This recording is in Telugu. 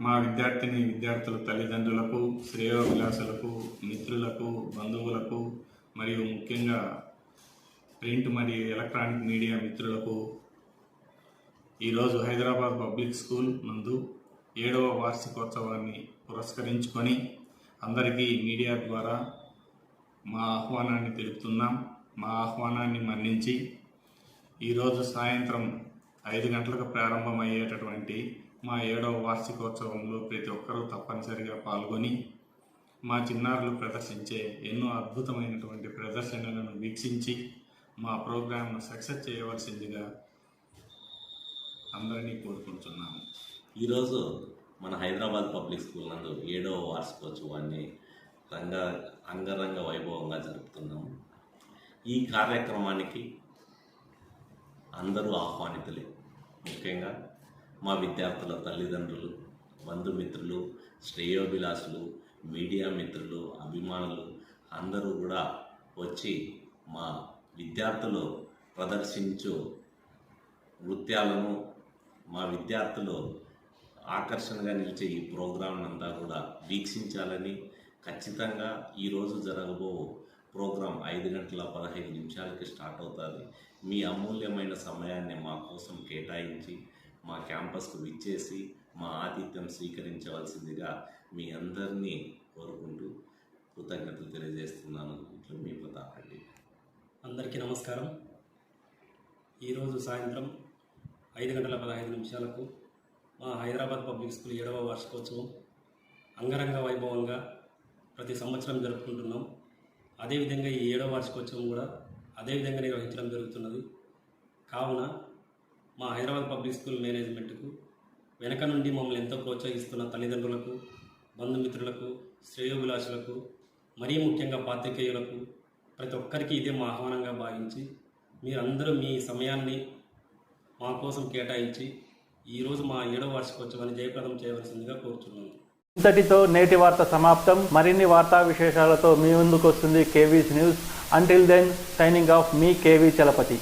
మా విద్యార్థిని విద్యార్థుల తల్లిదండ్రులకు శ్రేయోభిలాషులకు మిత్రులకు బంధువులకు మరియు ముఖ్యంగా ప్రింట్ మరియు ఎలక్ట్రానిక్ మీడియా మిత్రులకు ఈరోజు హైదరాబాద్ పబ్లిక్ స్కూల్ నందు ఏడవ వార్షికోత్సవాన్ని పురస్కరించుకొని అందరికీ మీడియా ద్వారా మా ఆహ్వానాన్ని తెలుపుతున్నాం. మా ఆహ్వానాన్ని మన్నించి ఈరోజు సాయంత్రం ఐదు గంటలకు ప్రారంభమయ్యేటటువంటి మా ఏడవ వార్షికోత్సవంలో ప్రతి ఒక్కరూ తప్పనిసరిగా పాల్గొని మా చిన్నారులు ప్రదర్శించే ఎన్నో అద్భుతమైనటువంటి ప్రదర్శనలను వీక్షించి మా ప్రోగ్రాంను సక్సెస్ చేయవలసిందిగా అందరినీ కోరుకుంటున్నాము. ఈరోజు మన హైదరాబాద్ పబ్లిక్ స్కూల్ నందు ఏడవ వార్షికోత్సవాన్ని రంగ అంగరంగ వైభవంగా జరుపుతున్నాము. ఈ కార్యక్రమానికి అందరూ ఆహ్వానితులే. ముఖ్యంగా మా విద్యార్థుల తల్లిదండ్రులు బంధుమిత్రులు శ్రేయోభిలాసులు మీడియా మిత్రులు అభిమానులు అందరూ కూడా వచ్చి మా విద్యార్థులు ప్రదర్శించు నృత్యాలను మా విద్యార్థులు ఆకర్షణగా నిలిచే ఈ ప్రోగ్రాం అంతా కూడా వీక్షించాలని ఖచ్చితంగా ఈరోజు జరగబో ప్రోగ్రాం ఐదు గంటల పదహైదు నిమిషాలకి స్టార్ట్ అవుతుంది. మీ అమూల్యమైన సమయాన్ని మా కోసం కేటాయించి మా క్యాంపస్కు విచ్చేసి మా ఆతిథ్యం స్వీకరించవలసిందిగా మీ అందరినీ కోరుకుంటూ కృతజ్ఞతలు తెలియజేస్తున్నాను. మీ ప్రతాప్ రెడ్డి అందరికీ నమస్కారం. ఈరోజు సాయంత్రం ఐదు గంటల పదహైదు నిమిషాలకు మా హైదరాబాద్ పబ్లిక్ స్కూల్ ఏడవ వార్షికోత్సవం అంగరంగ వైభవంగా ప్రతి సంవత్సరం జరుపుకుంటున్నాం. అదేవిధంగా ఈ ఏడవ వార్షికోత్సవం కూడా అదేవిధంగా నిర్వహించడం జరుగుతున్నది. కావున మా హైదరాబాద్ పబ్లిక్ స్కూల్ మేనేజ్మెంట్కు వెనక నుండి మమ్మల్ని ఎంతో ప్రోత్సహిస్తున్న తల్లిదండ్రులకు బంధుమిత్రులకు శ్రేయోభిలాషులకు మరీ ముఖ్యంగా పాత్రికేయులకు ప్రతి ఒక్కరికి ఇదే మా ఆహ్వానంగా భావించి మీరందరూ మీ సమయాన్ని మా కోసం కేటాయించి ఈరోజు మా ఏడవ వార్షికోత్సవాన్ని జయప్రదం చేయవలసిందిగా కోరుచున్నాను. ఇంతటితో నేటి వార్త సమాప్తం. మరిన్ని వార్తా విశేషాలతో మీ ముందుకు వస్తుంది KV's news. Until then signing off మీ కేవీ చలపతి.